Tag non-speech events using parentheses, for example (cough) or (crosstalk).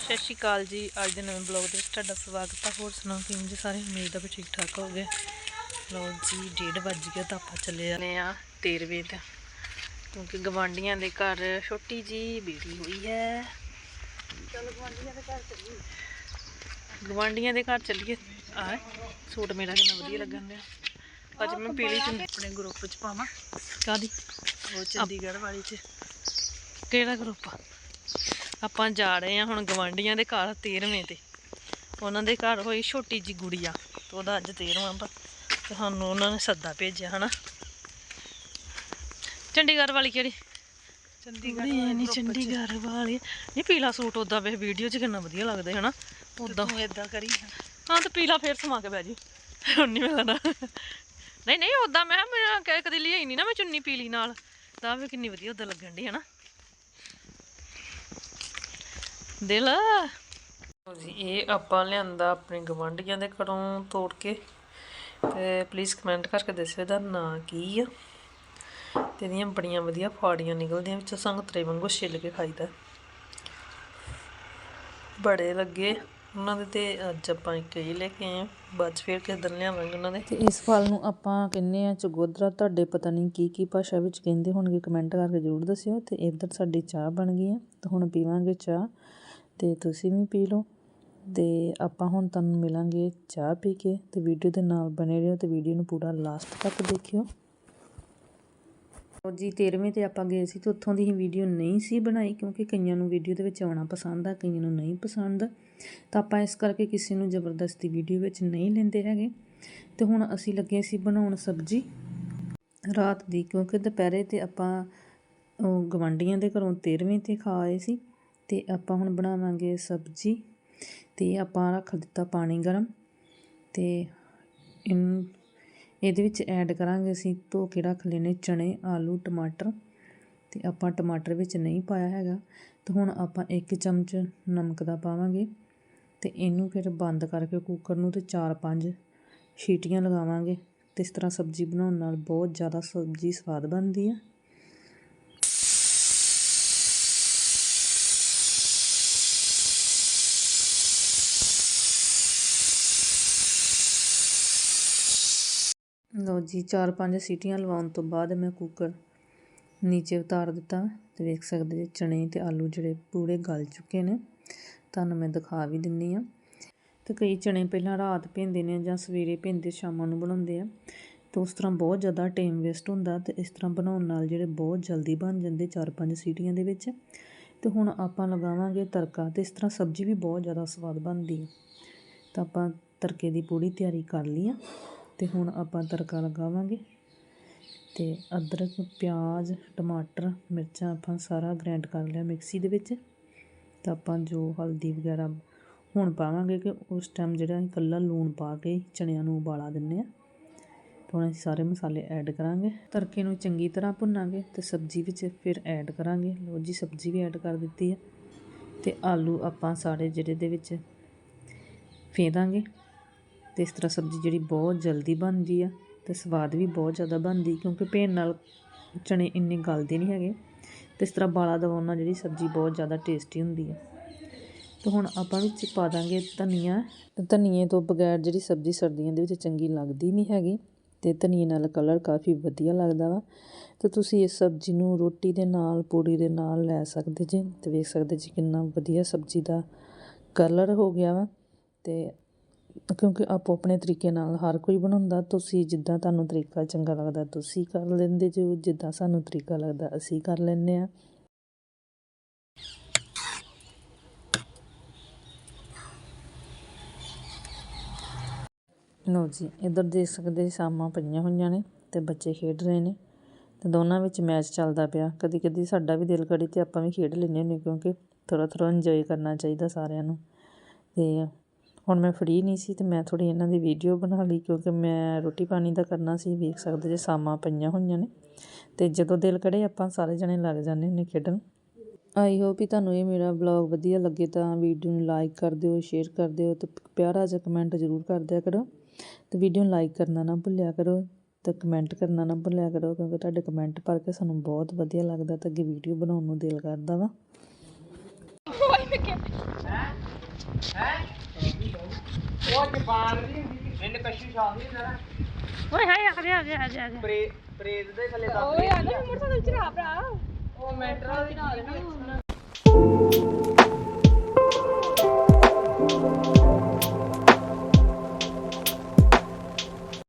ਸਤਿ ਸ਼੍ਰੀ ਅਕਾਲ ਜੀ ਅੱਜ ਦੇ ਨਵੇਂ ਬਲੌਗ ਦੇ ਵਿੱਚ ਤੁਹਾਡਾ ਸਵਾਗਤ ਹੈ ਹੋਰ ਸੁਣਾਓ ਕਿਵੇਂ ਜੀ ਸਾਰੇ? ਉਮੀਦ ਆ ਵੀ ਠੀਕ ਠਾਕ ਹੋਗੇ ਲਓ ਜੀ ਡੇਢ ਵੱਜ ਗਿਆ ਤਾਂ ਆਪਾਂ ਚੱਲੇ ਜਾਂਦੇ ਆ 13ਵੇਂ ਤੇ। ਕਿਉਂਕਿ ਗਵਾਂਡੀਆਂ ਦੇ ਘਰ ਛੋਟੀ ਜੀ ਬੇਟੀ ਹੋਈ ਹੈ। ਚਲੋ ਗਵਾਂਡੀਆਂ ਦੇ ਘਰ ਚੱਲੀਏ। ਗਵਾਂਡੀਆਂ ਦੇ ਘਰ ਚੱਲੀਏ। ਆ ਸੂਟ ਮੇਰਾ ਕਿੰਨਾ ਵਧੀਆ ਲੱਗਣ ਡਿਆ। ਅੱਜ ਮੈਂ ਪੀਲੀ ਚੁੰਨੀ। ਆਪਣੇ ਗਰੁੱਪ ਚ ਪਾਵਾਂ। ਕਾਦੀ ਉਹ ਚੰਡੀਗੜ੍ਹ ਵਾਲੀ ਚ। ਕਿਹੜਾ ਗਰੁੱਪ ਆ? ਆਪਾਂ ਜਾ ਰਹੇ ਹਾਂ ਹੁਣ ਗਵਾਂਡੀਆਂ ਦੇ ਘਰ 13ਵੇਂ ਤੇ। ਉਹਨਾਂ ਦੇ ਘਰ ਹੋਈ ਛੋਟੀ ਜੀ ਗੁੜੀਆ ਤੇ ਉਹਦਾ ਅੱਜ 13ਵਾਂ ਪਰ ਤੇ ਸਾਨੂੰ ਉਹਨਾਂ ਨੇ ਸੱਦਾ ਭੇਜਿਆ ਹਨਾ? ਚੰਡੀਗੜ੍ਹ ਵਾਲੀ ਕਿਹੜੀ? ਚੰਡੀਗੜ੍ਹ ਨਹੀਂ ਚੰਡੀਗੜ੍ਹ ਵਾਲੀ। ਨਹੀਂ ਪੀਲਾ ਸੂਟ ਉਦਾਂ ਵੇ ਵੀਡੀਓ 'ਚ ਕਿੰਨਾ ਵਧੀਆ ਲੱਗਦਾ ਹੈ ਹਨਾ ਉਦਾਂ ਇਦਾਂ ਕਰੀ। ਹਾਂ ਤੇ ਪੀਲਾ ਫੇਰ ਸਮਾ ਕੇ ਬਹਿ ਜੀ। ਹੁਣ ਨਹੀਂ ਮਿਲਣਾ ਨਹੀਂ ਨਹੀਂ ਉਦਾਂ ਮੈਂ ਮੈਂ ਕ- ਕਦੀ ਲਈ ਨਹੀਂ ਨਾ ਮੈਂ ਚੁੰਨੀ ਪੀਲੀ ਨਾਲ। ਤਾਂ ਵੀ ਕਿੰਨੀ ਵਧੀਆ ਉਦਾਂ ਲੱਗਣ ਦੀ ਹਨਾ? ਦਿਲ। ਜੀ, ਇਹ ਆਪਾਂ ਲਿਆਂਦਾ ਆਪਣੇ ਗਵਾਂਢੀਆਂ ਦੇ ਘਰੋਂ ਤੋੜ ਕੇ। ਤੇ ਪਲੀਜ਼ ਕਮੈਂਟ ਕਰਕੇ ਦੱਸਿਓ ਇਹਦਾ ਨਾਂ ਕੀ ਆ। ਤੇ ਇਹਦੀਆਂ ਬੜੀਆਂ ਵਧੀਆ ਫਾੜੀਆਂ ਨਿਕਲਦੀਆਂ, ਵਿੱਚੋਂ ਸੰਗਤਰੇ ਵਾਂਗੂ ਛਿੱਲ ਕੇ ਖਾਈਦਾ। ਬੜੇ ਲੱਗੇ। ਉਹਨਾਂ ਦੇ ਤੇ ਅੱਜ ਆਪਾਂ ਇੱਕ ਹੀ ਲੈ ਕੇ ਆਏ ਹਾਂ। ਬਾਅਦ 'ਚ ਫੇਰ ਕਿਸੇ ਦਿਨ ਲਿਆਵਾਂਗੇ ਉਹਨਾਂ ਦੇ। ਤੇ ਇਸ ਫਲ ਨੂੰ ਆਪਾਂ ਕਹਿੰਦੇ ਆ ਚਗੋਦਰਾ, ਤੁਹਾਡੇ ਪਤਾ ਨਹੀਂ ਕੀ ਕੀ ਭਾਸ਼ਾ ਵਿੱਚ ਕਹਿੰਦੇ ਹੋਣਗੇ ਕਮੈਂਟ ਕਰਕੇ ਜ਼ਰੂਰ ਦੱਸਿਓ। ਤੇ ਇੱਧਰ ਸਾਡੀ ਚਾਹ ਬਣ ਗਈ ਹੈ, ਤੇ ਹੁਣ ਪੀਵਾਂਗੇ ਚਾਹ, ਤੇ ਤੁਸੀਂ ਵੀ ਪੀ ਲਓ। ਤੇ ਆਪਾਂ ਹੁਣ ਤੁਹਾਨੂੰ ਮਿਲਾਂਗੇ ਚਾਹ ਪੀ ਕੇ, ਤੇ ਵੀਡੀਓ ਦੇ ਨਾਲ ਬਣੇ ਰਹੋ, ਤੇ ਵੀਡੀਓ ਨੂੰ ਪੂਰਾ ਲਾਸਟ ਤੱਕ ਦੇਖਿਓ। ਲਓ ਜੀ 13ਵੇਂ ਤੇ ਆਪਾਂ ਗਏ ਸੀ ਤੇ ਉੱਥੋਂ ਦੀ ਹੀ ਵੀਡੀਓ ਨਹੀਂ ਸੀ ਬਣਾਈ ਕਿਉਂਕਿ ਕਈਆਂ ਨੂੰ ਵੀਡੀਓ ਦੇ ਵਿੱਚ ਆਉਣਾ ਪਸੰਦ ਆ, ਕਈਆਂ ਨੂੰ ਨਹੀਂ ਪਸੰਦ। ਤਾਂ ਆਪਾਂ ਇਸ ਕਰਕੇ ਕਿਸੇ ਨੂੰ ਜ਼ਬਰਦਸਤੀ ਵੀਡੀਓ ਵਿੱਚ ਨਹੀਂ ਲੈਂਦੇ ਹੈਗੇ। ਤੇ ਹੁਣ ਅਸੀਂ ਲੱਗੇ ਸੀ ਬਣਾਉਣ ਸਬਜ਼ੀ ਰਾਤ ਦੀ, ਕਿਉਂਕਿ ਦੁਪਹਿਰੇ ਤੇ ਆਪਾਂ ਉਹ ਗਵਾਂਡੀਆਂ ਦੇ ਘਰੋਂ 13ਵੇਂ ਤੇ ਖਾ ਆਏ ਸੀ ਤੇ ਆਪਾਂ ਹੁਣ ਬਣਾਵਾਂਗੇ ਸਬਜ਼ੀ ਤੇ ਆਪਾਂ ਰੱਖ ਦਿੱਤਾ ਪਾਣੀ ਗਰਮ ਤੇ ਇਹਨੂੰ ਇਹਦੇ ਵਿੱਚ ਐਡ ਕਰਾਂਗੇ ਅਸੀਂ ਧੋ ਕੇ ਰੱਖ ਲੈਨੇ ਚਣੇ ਆਲੂ, ਟਮਾਟਰ ਤੇ ਆਪਾਂ ਟਮਾਟਰ ਵਿੱਚ ਨਹੀਂ ਪਾਇਆ ਹੈਗਾ ਤੇ ਹੁਣ ਆਪਾਂ ਇੱਕ ਚਮਚ ਨਮਕ ਦਾ ਪਾਵਾਂਗੇ ਤੇ ਇਹਨੂੰ ਫਿਰ ਬੰਦ ਕਰਕੇ ਕੁੱਕਰ ਨੂੰ ਤੇ 4-5 ਸੀਟੀਆਂ ਲਗਾਵਾਂਗੇ ਤੇ ਇਸ ਤਰ੍ਹਾਂ ਸਬਜ਼ੀ ਬਣਾਉਣ ਨਾਲ ਬਹੁਤ ਜ਼ਿਆਦਾ ਸਬਜ਼ੀ ਸਵਾਦ ਬਣਦੀ ਆ। ਲਓ ਜੀ 4-5 ਸੀਟੀਆਂ ਲਵਾਉਣ ਤੋਂ ਬਾਅਦ ਮੈਂ ਕੁੱਕਰ ਨੀਚੇ ਉਤਾਰ ਦਿੱਤਾ ਤੇ ਵੇਖ ਸਕਦੇ ਜੇ ਚਣੇ ਤੇ ਆਲੂ ਜਿਹੜੇ ਪੂਰੇ ਗਲ ਚੁੱਕੇ ਨੇ। ਤੁਹਾਨੂੰ ਮੈਂ ਦਿਖਾ ਵੀ ਦਿੰਨੀ ਆ। ਤੇ ਕਈ ਚਣੇ ਪਹਿਲਾਂ ਰਾਤ ਭਿੰਦੇ ਨੇ ਜਾਂ ਸਵੇਰੇ ਭਿੰਦੇ ਸ਼ਾਮਾਂ ਨੂੰ ਬਣਾਉਂਦੇ ਆ। ਤੇ ਉਸ ਤਰ੍ਹਾਂ ਬਹੁਤ ਜ਼ਿਆਦਾ ਟਾਈਮ ਵੇਸਟ ਹੁੰਦਾ ਤੇ ਇਸ ਤਰ੍ਹਾਂ ਬਣਾਉਣ ਨਾਲ ਜਿਹੜੇ ਬਹੁਤ ਜਲਦੀ ਬਣ ਜਾਂਦੇ 4-5 ਸੀਟੀਆਂ ਦੇ ਵਿੱਚ। ਤੇ ਹੁਣ ਆਪਾਂ ਲਗਾਵਾਂਗੇ ਤੜਕਾ ਤੇ ਇਸ ਤਰ੍ਹਾਂ ਸਬਜ਼ੀ ਵੀ ਬਹੁਤ ਜ਼ਿਆਦਾ ਸਵਾਦ ਬਣਦੀ ਹੈ ਤਾਂ ਆਪਾਂ ਤੜਕੇ ਦੀ ਪੂਰੀ ਤਿਆਰੀ ਕਰ ਲਈ ਆ। ਅਤੇ ਹੁਣ ਆਪਾਂ ਤੜਕਾ ਲਗਾਵਾਂਗੇ ਅਤੇ ਅਦਰਕ, ਪਿਆਜ਼, ਟਮਾਟਰ, ਮਿਰਚਾਂ ਆਪਾਂ ਸਾਰਾ ਗ੍ਰੈਂਡ ਕਰ ਲਿਆ ਮਿਕਸੀ ਦੇ ਵਿੱਚ। ਤਾਂ ਆਪਾਂ ਜੋ ਹਲਦੀ ਵਗੈਰਾ ਹੁਣ ਪਾਵਾਂਗੇ ਕਿ ਉਸ ਟਾਈਮ ਜਿਹੜਾ ਅਸੀਂ ਇਕੱਲਾ ਲੂਣ ਪਾ ਕੇ ਚਣਿਆਂ ਨੂੰ ਉਬਾਲਾ ਦਿੰਨੇ ਆ ਤਾਂ ਹੁਣ ਅਸੀਂ ਸਾਰੇ ਮਸਾਲੇ ਐਡ ਕਰਾਂਗੇ। ਤੜਕੇ ਨੂੰ ਚੰਗੀ ਤਰ੍ਹਾਂ ਭੁੰਨਾਂਗੇ ਤੇ ਸਬਜ਼ੀ ਵਿੱਚ ਫਿਰ ਐਡ ਕਰਾਂਗੇ। ਲੋ ਜੀ, ਸਬਜ਼ੀ ਵੀ ਐਡ ਕਰ ਦਿੱਤੀ ਹੈ। ਤੇ ਆਲੂ ਆਪਾਂ ਸਾਰੇ ਜਿਹੜੇ ਦੇ ਵਿੱਚ ਫੇਦਾਂਗੇ। ਅਤੇ ਇਸ ਤਰ੍ਹਾਂ ਸਬਜ਼ੀ ਜਿਹੜੀ ਬਹੁਤ ਜਲਦੀ ਬਣਦੀ ਆ ਅਤੇ ਸਵਾਦ ਵੀ ਬਹੁਤ ਜ਼ਿਆਦਾ ਬਣਦੀ ਕਿਉਂਕਿ ਭੇਨ ਨਾਲ ਚਣੇ ਇੰਨੇ ਗਲਦੇ ਨਹੀਂ ਹੈਗੇ ਅਤੇ ਇਸ ਤਰ੍ਹਾਂ ਬਾਲਾ ਦਵਾਉਣ ਨਾਲ ਜਿਹੜੀ ਸਬਜ਼ੀ ਬਹੁਤ ਜ਼ਿਆਦਾ ਟੇਸਟੀ ਹੁੰਦੀ ਆ। ਅਤੇ ਹੁਣ ਆਪਾਂ ਵਿੱਚ ਪਾ ਦਾਂਗੇ ਧਨੀਆ। ਤੇ ਧਨੀਏ ਤੋਂ ਬਗੈਰ ਜਿਹੜੀ ਸਬਜ਼ੀ ਸਰਦੀਆਂ ਦੇ ਵਿੱਚ ਚੰਗੀ ਲੱਗਦੀ ਨਹੀਂ ਹੈਗੀ ਅਤੇ ਧਨੀਏ ਨਾਲ ਕਲਰ ਕਾਫੀ ਵਧੀਆ ਲੱਗਦਾ ਵਾ। ਅਤੇ ਤੁਸੀਂ ਇਸ ਸਬਜ਼ੀ ਨੂੰ ਰੋਟੀ ਦੇ ਨਾਲ, ਪੂੜੀ ਦੇ ਨਾਲ ਲੈ ਸਕਦੇ ਜੇ ਅਤੇ ਵੇਖ ਸਕਦੇ ਜੀ ਕਿੰਨਾ ਵਧੀਆ ਸਬਜ਼ੀ ਦਾ ਕਲਰ ਹੋ ਗਿਆ ਵਾ। ਅਤੇ ਕਿਉਂਕਿ ਆਪੋ ਆਪਣੇ ਤਰੀਕੇ ਨਾਲ ਹਰ ਕੋਈ ਬਣਾਉਂਦਾ, ਤੁਸੀਂ ਜਿੱਦਾਂ ਤੁਹਾਨੂੰ ਤਰੀਕਾ ਚੰਗਾ ਲੱਗਦਾ, ਤੁਸੀਂ ਕਰ ਲੈਂਦੇ ਜੋ, ਜਿੱਦਾਂ ਸਾਨੂੰ ਤਰੀਕਾ ਲੱਗਦਾ, ਅਸੀਂ ਕਰ ਲੈਂਦੇ ਹਾਂ। ਲਓ ਜੀ, ਇੱਧਰ ਦੇਖ ਸਕਦੇ ਸ਼ਾਮਾਂ ਪਈਆਂ ਹੋਈਆਂ ਨੇ ਤੇ ਬੱਚੇ ਖੇਡ ਰਹੇ ਨੇ ਤੇ ਦੋਨਾਂ ਵਿੱਚ ਮੈਚ ਚੱਲਦਾ ਪਿਆ। ਕਦੀ ਕਦੀ ਸਾਡਾ ਵੀ ਦਿਲ ਕਰੇ ਤੇ ਆਪਾਂ ਵੀ ਖੇਡ ਲੈਂਦੇ ਹੁੰਦੇ ਕਿਉਂਕਿ ਥੋੜ੍ਹਾ ਥੋੜ੍ਹਾ ਇੰਜੋਏ ਕਰਨਾ ਚਾਹੀਦਾ ਸਾਰਿਆਂ ਨੂੰ। ਤੇ ਹੁਣ ਮੈਂ ਫਰੀ ਨਹੀਂ ਸੀ ਤੇ ਮੈਂ ਥੋੜੀ ਇਹਨਾਂ ਦੀ ਵੀਡੀਓ ਬਣਾ ਲਈ ਕਿਉਂਕਿ ਮੈਂ ਰੋਟੀ ਪਾਣੀ ਦਾ ਕਰਨਾ ਸੀ ਵੇਖ ਸਕਦੇ ਜੇ ਸ਼ਾਮਾਂ ਪਈਆਂ ਹੋਈਆਂ ਨੇ। ਤੇ ਜਦੋਂ ਦਿਲ ਕਰੇ ਆਪਾਂ ਸਾਰੇ ਜਣੇ ਲੱਗ ਜਾਂਦੇ ਹੁੰਦੇ ਖੇਡਣ। ਆਈ ਹੋਪ ਵੀ ਤੁਹਾਨੂੰ ਇਹ ਮੇਰਾ ਵਲੌਗ ਵਧੀਆ ਲੱਗੇ ਤਾਂ ਵੀਡੀਓ ਨੂੰ ਲਾਈਕ ਕਰ ਦਿਓ ਸ਼ੇਅਰ ਕਰ ਦਿਓ ਤੇ ਪਿਆਰਾ ਜਿਹਾ ਕਮੈਂਟ ਜ਼ਰੂਰ ਕਰ ਦਿਆ ਕਰੋ। ਤੇ ਵੀਡੀਓ ਨੂੰ ਲਾਈਕ ਕਰਨਾ ਨਾ ਭੁੱਲਿਆ ਕਰੋ ਤੇ ਕਮੈਂਟ ਕਰਨਾ ਨਾ ਭੁੱਲਿਆ ਕਰੋ ਕਿਉਂਕਿ ਤੁਹਾਡੇ ਕਮੈਂਟ ਪੜ੍ਹ ਕੇ ਸਾਨੂੰ ਬਹੁਤ ਵਧੀਆ ਲੱਗਦਾ ਤੇ ਅੱਗੇ ਵੀਡੀਓ ਬਣਾਉਣ ਨੂੰ ਦਿਲ ਕਰਦਾ ਵਾ। (laughs) ਉਹ ਜਪਾਨ ਦੀ ਹੁੰਦੀ ਸੀ ਇਹਨੇ ਕਸ਼ੀ ਸ਼ਾਮ ਨਹੀਂ ਨਾ। ਓਏ ਹਾਏ ਆ ਗਿਆ ਆ ਗਿਆ ਆ ਗਿਆ ਪ੍ਰੇਤ ਦੇ ਥੱਲੇ ਦੱਸ ਓਏ ਆ ਗਿਆ ਮੋਟਰਸਾਈਕਲ ਚਲਾ ਭਰਾ। ਉਹ ਮੈਟਰੋ ਦੀ ਨਾਲ